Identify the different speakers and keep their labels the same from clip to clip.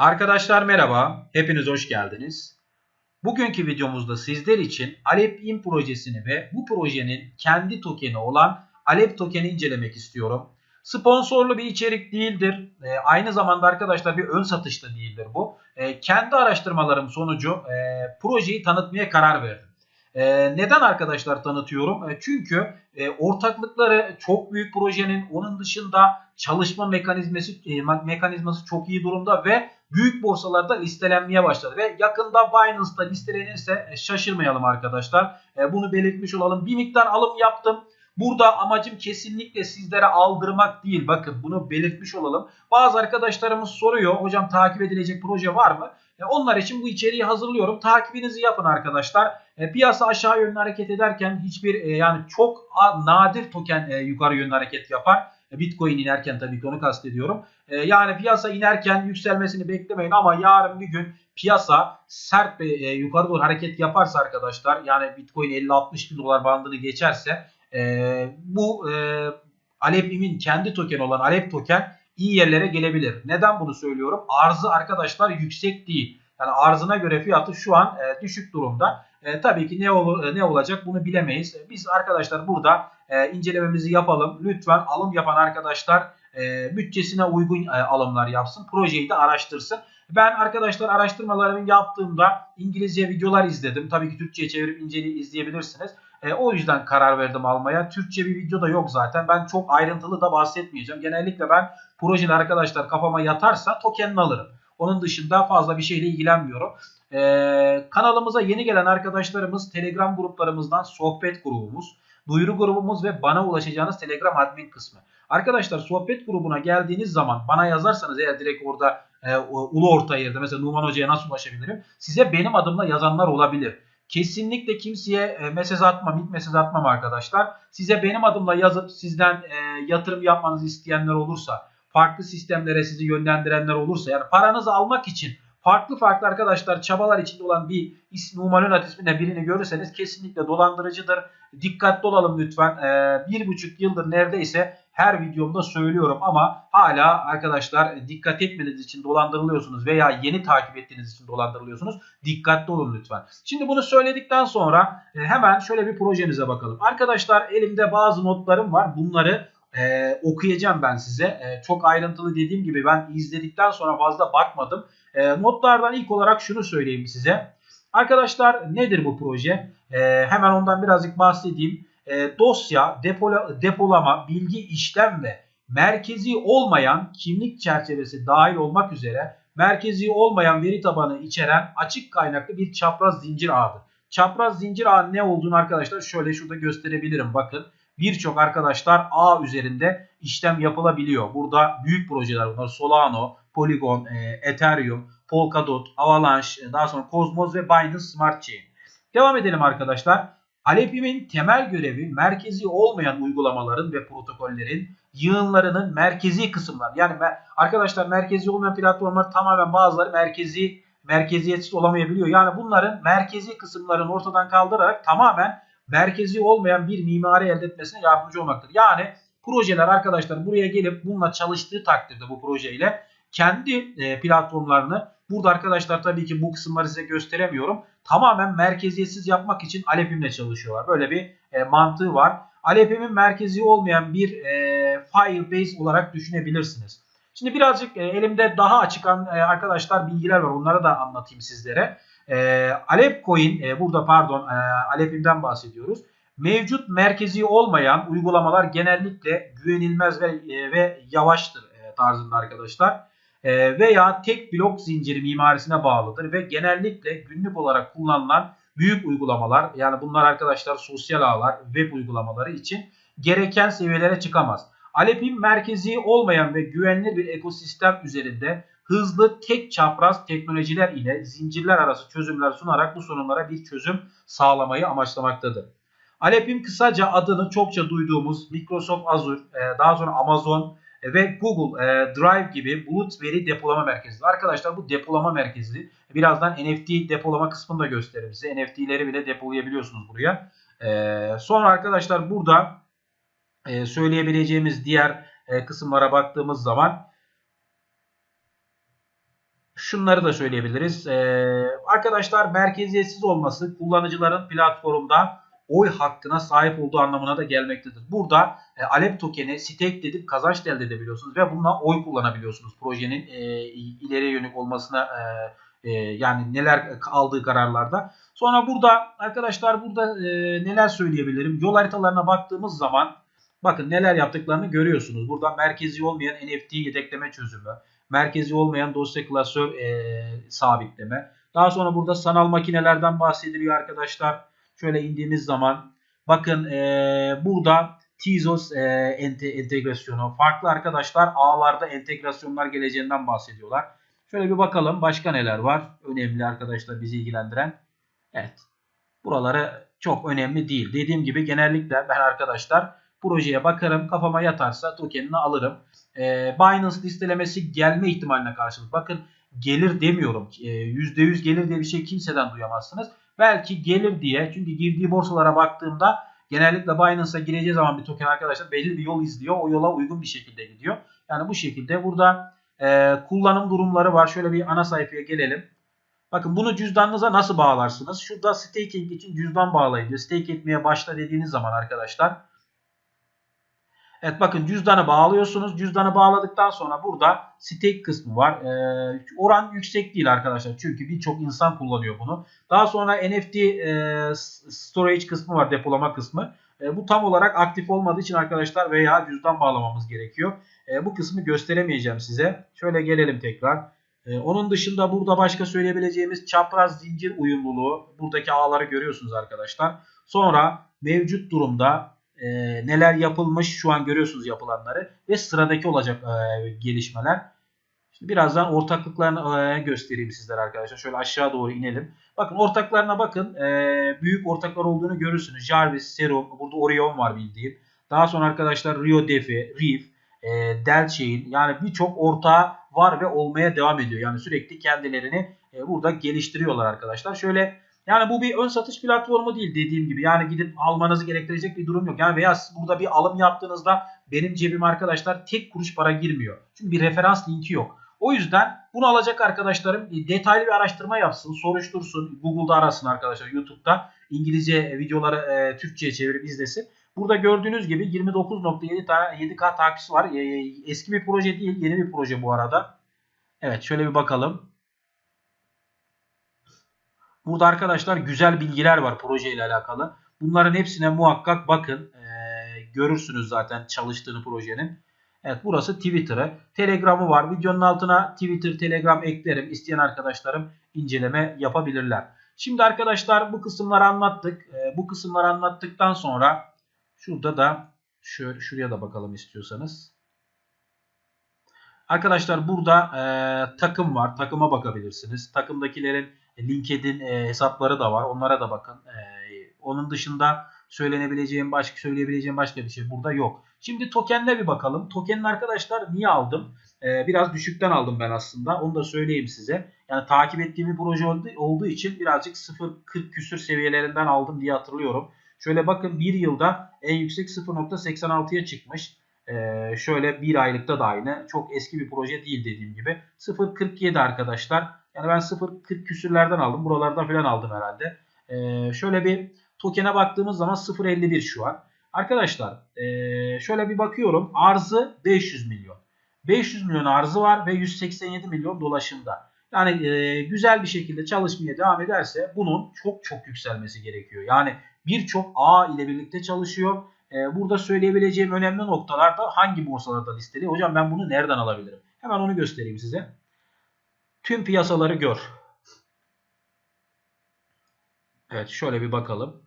Speaker 1: Arkadaşlar merhaba, hepiniz hoş geldiniz. Bugünkü videomuzda sizler için Alep In projesini ve bu projenin kendi tokeni olan Alep tokeni incelemek istiyorum. Sponsorlu bir içerik değildir. E, aynı zamanda arkadaşlar bir ön satış da değildir bu. E, kendi araştırmalarım sonucu e, projeyi tanıtmaya karar verdim. E, neden arkadaşlar tanıtıyorum? E, çünkü e, ortaklıkları çok büyük projenin onun dışında çalışma mekanizması e, mekanizması çok iyi durumda ve büyük borsalarda listelenmeye başladı ve yakında Binance'da listelenirse e, şaşırmayalım arkadaşlar. E, bunu belirtmiş olalım. Bir miktar alım yaptım. Burada amacım kesinlikle sizlere aldırmak değil. Bakın bunu belirtmiş olalım. Bazı arkadaşlarımız soruyor. Hocam takip edilecek proje var mı? E, onlar için bu içeriği hazırlıyorum. Takibinizi yapın arkadaşlar. E, piyasa aşağı yönlü hareket ederken hiçbir yani çok nadir token yukarı yönlü hareket yapar. E, Bitcoin inerken tabii ki onu kastediyorum. E, yani piyasa inerken yükselmesini beklemeyin ama yarın bir gün piyasa sert bir e, yukarı doğru hareket yaparsa arkadaşlar yani Bitcoin 50-60 bin dolar bandını geçerse bu e, Alep'in kendi token olan Alep token iyi yerlere gelebilir. Neden bunu söylüyorum? Arzı arkadaşlar yüksek değil. Yani arzına göre fiyatı şu an e, düşük durumda. E, tabii ki ne olur e, ne olacak bunu bilemeyiz. E, biz arkadaşlar burada e, incelememizi yapalım. Lütfen alım yapan arkadaşlar e, bütçesine uygun e, alımlar yapsın. Projeyi de araştırsın. Ben arkadaşlar araştırmalarımı yaptığımda İngilizce videolar izledim. Tabii ki Türkçe'ye çevirip inceleyi izleyebilirsiniz. E, o yüzden karar verdim almaya. Türkçe bir video da yok zaten. Ben çok ayrıntılı da bahsetmeyeceğim. Genellikle ben projeler arkadaşlar kafama yatarsa tokenini alırım. Onun dışında fazla bir şeyle ilgilenmiyorum. Ee, kanalımıza yeni gelen arkadaşlarımız Telegram gruplarımızdan sohbet grubumuz, duyuru grubumuz ve bana ulaşacağınız Telegram admin kısmı. Arkadaşlar sohbet grubuna geldiğiniz zaman bana yazarsanız eğer direkt orada e, ulu orta yerde mesela Numan Hoca'ya nasıl ulaşabilirim? Size benim adımla yazanlar olabilir. Kesinlikle kimseye e, mesaj atmam, ilk mesaj atmam arkadaşlar. Size benim adımla yazıp sizden e, yatırım yapmanızı isteyenler olursa, farklı sistemlere sizi yönlendirenler olursa yani paranızı almak için farklı farklı arkadaşlar çabalar içinde olan bir ismi Umalunat isminde birini görürseniz kesinlikle dolandırıcıdır. Dikkatli olalım lütfen. Ee, bir buçuk yıldır neredeyse her videomda söylüyorum ama hala arkadaşlar dikkat etmediğiniz için dolandırılıyorsunuz veya yeni takip ettiğiniz için dolandırılıyorsunuz. Dikkatli olun lütfen. Şimdi bunu söyledikten sonra e, hemen şöyle bir projemize bakalım. Arkadaşlar elimde bazı notlarım var. Bunları e, okuyacağım ben size. E, çok ayrıntılı dediğim gibi ben izledikten sonra fazla bakmadım. E, notlardan ilk olarak şunu söyleyeyim size. Arkadaşlar nedir bu proje? E, hemen ondan birazcık bahsedeyim. E, dosya, depola, depolama, bilgi işlem ve merkezi olmayan kimlik çerçevesi dahil olmak üzere merkezi olmayan veri tabanı içeren açık kaynaklı bir çapraz zincir ağıdır. Çapraz zincir ağı ne olduğunu arkadaşlar şöyle şurada gösterebilirim. Bakın birçok arkadaşlar ağ üzerinde işlem yapılabiliyor. Burada büyük projeler bunlar. Solano, Polygon, e, Ethereum, Polkadot, Avalanche, e, daha sonra Cosmos ve Binance Smart Chain. Devam edelim arkadaşlar. Alepim'in temel görevi merkezi olmayan uygulamaların ve protokollerin yığınlarının merkezi kısımlar. Yani arkadaşlar merkezi olmayan platformlar tamamen bazıları merkezi merkeziyetsiz olamayabiliyor. Yani bunların merkezi kısımlarını ortadan kaldırarak tamamen merkezi olmayan bir mimari elde etmesine yardımcı olmaktır. Yani projeler arkadaşlar buraya gelip bununla çalıştığı takdirde bu projeyle kendi e, platformlarını burada arkadaşlar tabii ki bu kısımları size gösteremiyorum. Tamamen merkeziyetsiz yapmak için Alepim'le çalışıyorlar. Böyle bir e, mantığı var. Alepim'in merkezi olmayan bir e, Firebase olarak düşünebilirsiniz. Şimdi birazcık elimde daha açık arkadaşlar bilgiler var. Onları da anlatayım sizlere. E, Alep Coin e, burada pardon e, Alep'imden bahsediyoruz. Mevcut merkezi olmayan uygulamalar genellikle güvenilmez ve, e, ve yavaştır e, tarzında arkadaşlar. E, veya tek blok zinciri mimarisine bağlıdır ve genellikle günlük olarak kullanılan büyük uygulamalar yani bunlar arkadaşlar sosyal ağlar, web uygulamaları için gereken seviyelere çıkamaz. Alep'in merkezi olmayan ve güvenli bir ekosistem üzerinde hızlı tek çapraz teknolojiler ile zincirler arası çözümler sunarak bu sorunlara bir çözüm sağlamayı amaçlamaktadır. Alep'in kısaca adını çokça duyduğumuz Microsoft Azure, e, daha sonra Amazon ve Google e, Drive gibi bulut veri depolama merkezi. Arkadaşlar bu depolama merkezi. Birazdan NFT depolama kısmını da gösteririm size. NFT'leri bile depolayabiliyorsunuz buraya. E, sonra arkadaşlar burada söyleyebileceğimiz diğer kısımlara baktığımız zaman şunları da söyleyebiliriz. Ee, arkadaşlar merkeziyetsiz olması kullanıcıların platformda oy hakkına sahip olduğu anlamına da gelmektedir. Burada e, Alep tokeni stake edip kazanç elde edebiliyorsunuz ve bununla oy kullanabiliyorsunuz. Projenin e, ileriye yönelik olmasına e, e, yani neler aldığı kararlarda. Sonra burada arkadaşlar burada e, neler söyleyebilirim? Yol haritalarına baktığımız zaman bakın neler yaptıklarını görüyorsunuz. Burada merkezi olmayan NFT yedekleme çözümü, merkezi olmayan dosya klasör e, sabitleme. Daha sonra burada sanal makinelerden bahsediliyor arkadaşlar. Şöyle indiğimiz zaman bakın e, burada Tezos e, ente, entegrasyonu. Farklı arkadaşlar ağlarda entegrasyonlar geleceğinden bahsediyorlar. Şöyle bir bakalım başka neler var önemli arkadaşlar bizi ilgilendiren. Evet buraları çok önemli değil. Dediğim gibi genellikle ben arkadaşlar projeye bakarım kafama yatarsa tokenini alırım. E, Binance listelemesi gelme ihtimaline karşılık bakın gelir demiyorum. E, %100 gelir diye bir şey kimseden duyamazsınız. Belki gelir diye çünkü girdiği borsalara baktığımda genellikle Binance'a gireceği zaman bir token arkadaşlar belli bir yol izliyor. O yola uygun bir şekilde gidiyor. Yani bu şekilde burada e, kullanım durumları var. Şöyle bir ana sayfaya gelelim. Bakın bunu cüzdanınıza nasıl bağlarsınız? Şurada staking için cüzdan bağlayın diyor. Stake etmeye başla dediğiniz zaman arkadaşlar Evet bakın cüzdanı bağlıyorsunuz. Cüzdanı bağladıktan sonra burada stake kısmı var. Ee, oran yüksek değil arkadaşlar. Çünkü birçok insan kullanıyor bunu. Daha sonra NFT e, storage kısmı var. Depolama kısmı. E, bu tam olarak aktif olmadığı için arkadaşlar veya cüzdan bağlamamız gerekiyor. E, bu kısmı gösteremeyeceğim size. Şöyle gelelim tekrar. E, onun dışında burada başka söyleyebileceğimiz çapraz zincir uyumluluğu. Buradaki ağları görüyorsunuz arkadaşlar. Sonra mevcut durumda e, neler yapılmış şu an görüyorsunuz yapılanları ve sıradaki olacak e, gelişmeler. Şimdi birazdan ortaklıklarını e, göstereyim sizlere arkadaşlar. Şöyle aşağı doğru inelim. Bakın ortaklarına bakın. E, büyük ortaklar olduğunu görürsünüz. Jarvis, Serum, burada Orion var bildiğim. Daha sonra arkadaşlar Rio Defi, Reef, e, Delchain yani birçok ortağı var ve olmaya devam ediyor. Yani sürekli kendilerini e, burada geliştiriyorlar arkadaşlar. Şöyle yani bu bir ön satış platformu değil dediğim gibi. Yani gidip almanızı gerektirecek bir durum yok. Yani veya siz burada bir alım yaptığınızda benim cebime arkadaşlar tek kuruş para girmiyor. Çünkü bir referans linki yok. O yüzden bunu alacak arkadaşlarım e, detaylı bir araştırma yapsın, soruştursun, Google'da arasın arkadaşlar, YouTube'da İngilizce videoları e, Türkçe'ye çevirip izlesin. Burada gördüğünüz gibi 29.7 7K takipçisi var. E, eski bir proje değil, yeni bir proje bu arada. Evet, şöyle bir bakalım. Burada arkadaşlar güzel bilgiler var proje ile alakalı. Bunların hepsine muhakkak bakın. Ee, görürsünüz zaten çalıştığını projenin. Evet burası Twitter'ı. Telegram'ı var. Videonun altına Twitter, Telegram eklerim. İsteyen arkadaşlarım inceleme yapabilirler. Şimdi arkadaşlar bu kısımları anlattık. Ee, bu kısımları anlattıktan sonra şurada da şöyle şuraya da bakalım istiyorsanız. Arkadaşlar burada e, takım var. Takıma bakabilirsiniz. Takımdakilerin LinkedIn e, hesapları da var. Onlara da bakın. E, onun dışında söylenebileceğim başka söyleyebileceğim başka bir şey burada yok. Şimdi tokenle bir bakalım. Tokenin arkadaşlar niye aldım? E, biraz düşükten aldım ben aslında. Onu da söyleyeyim size. Yani takip ettiğim bir proje olduğu için birazcık 0.40 küsür seviyelerinden aldım diye hatırlıyorum. Şöyle bakın bir yılda en yüksek 0.86'ya çıkmış. Ee, şöyle bir aylıkta da aynı. Çok eski bir proje değil dediğim gibi. 0.47 arkadaşlar. Yani ben 0.40 küsürlerden aldım. Buralardan falan aldım herhalde. Ee, şöyle bir token'e baktığımız zaman 0.51 şu an. Arkadaşlar ee, şöyle bir bakıyorum. Arzı 500 milyon. 500 milyon arzı var ve 187 milyon dolaşımda. Yani e, güzel bir şekilde çalışmaya devam ederse bunun çok çok yükselmesi gerekiyor. Yani birçok ağ ile birlikte çalışıyor. E, burada söyleyebileceğim önemli noktalar da hangi borsalarda listeli? Hocam ben bunu nereden alabilirim? Hemen onu göstereyim size. Tüm piyasaları gör. Evet şöyle bir bakalım.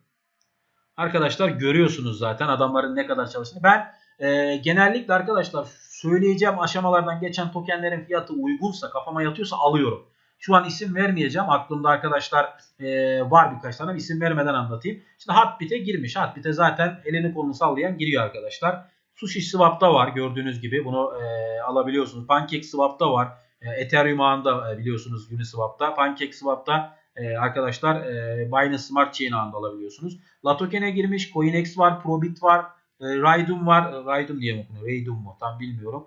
Speaker 1: Arkadaşlar görüyorsunuz zaten adamların ne kadar çalıştığını. Ben e, genellikle arkadaşlar söyleyeceğim aşamalardan geçen tokenlerin fiyatı uygunsa kafama yatıyorsa alıyorum. Şu an isim vermeyeceğim. Aklımda arkadaşlar e, var birkaç tane isim vermeden anlatayım. Şimdi Hotbit'e girmiş. Hotbit'e zaten elini kolunu sallayan giriyor arkadaşlar. Sushi Swap'ta var gördüğünüz gibi. Bunu e, alabiliyorsunuz. Pancake Swap'ta var. E, Ethereum ağında e, biliyorsunuz Uniswap'ta. Pancake Swap'ta e, arkadaşlar e, Binance Smart Chain ağında alabiliyorsunuz. Latoken'e girmiş. CoinEx var. Probit var. Raidum var. Raidum diye mi okunuyor? Raidum mu? Tam bilmiyorum.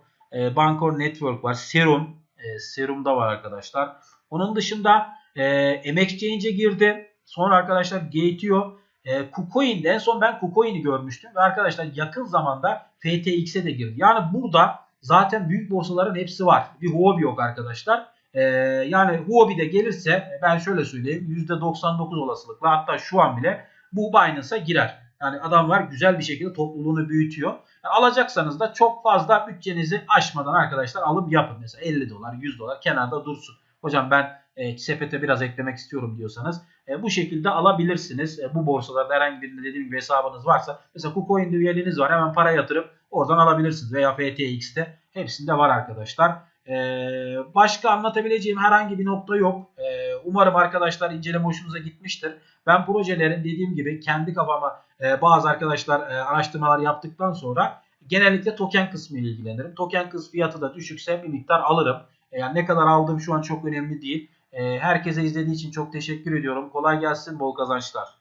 Speaker 1: Bancor Network var. Serum E, serum'da var arkadaşlar. Onun dışında e, MXChange'e girdi. Sonra arkadaşlar Gateo, e, KuCoin'de en son ben KuCoin'i görmüştüm. Ve arkadaşlar yakın zamanda FTX'e de girdi. Yani burada zaten büyük borsaların hepsi var. Bir Huobi yok arkadaşlar. E, yani Huobi de gelirse ben şöyle söyleyeyim %99 olasılıkla hatta şu an bile bu Binance'a girer. Yani adamlar güzel bir şekilde topluluğunu büyütüyor. Yani alacaksanız da çok fazla bütçenizi aşmadan arkadaşlar alım yapın. Mesela 50 dolar 100 dolar kenarda dursun. Hocam ben e, sepete biraz eklemek istiyorum diyorsanız e, bu şekilde alabilirsiniz. E, bu borsalarda herhangi bir dediğim gibi hesabınız varsa mesela KuCoin'de üyeliğiniz var hemen para yatırıp oradan alabilirsiniz. Veya FTX'te hepsinde var arkadaşlar. E, başka anlatabileceğim herhangi bir nokta yok. E, umarım arkadaşlar inceleme hoşunuza gitmiştir. Ben projelerin dediğim gibi kendi kafama e, bazı arkadaşlar e, araştırmalar yaptıktan sonra genellikle token kısmı ile ilgilenirim. Token kısmı fiyatı da düşükse bir miktar alırım. E, yani ne kadar aldığım şu an çok önemli değil. E, herkese izlediği için çok teşekkür ediyorum. Kolay gelsin, bol kazançlar.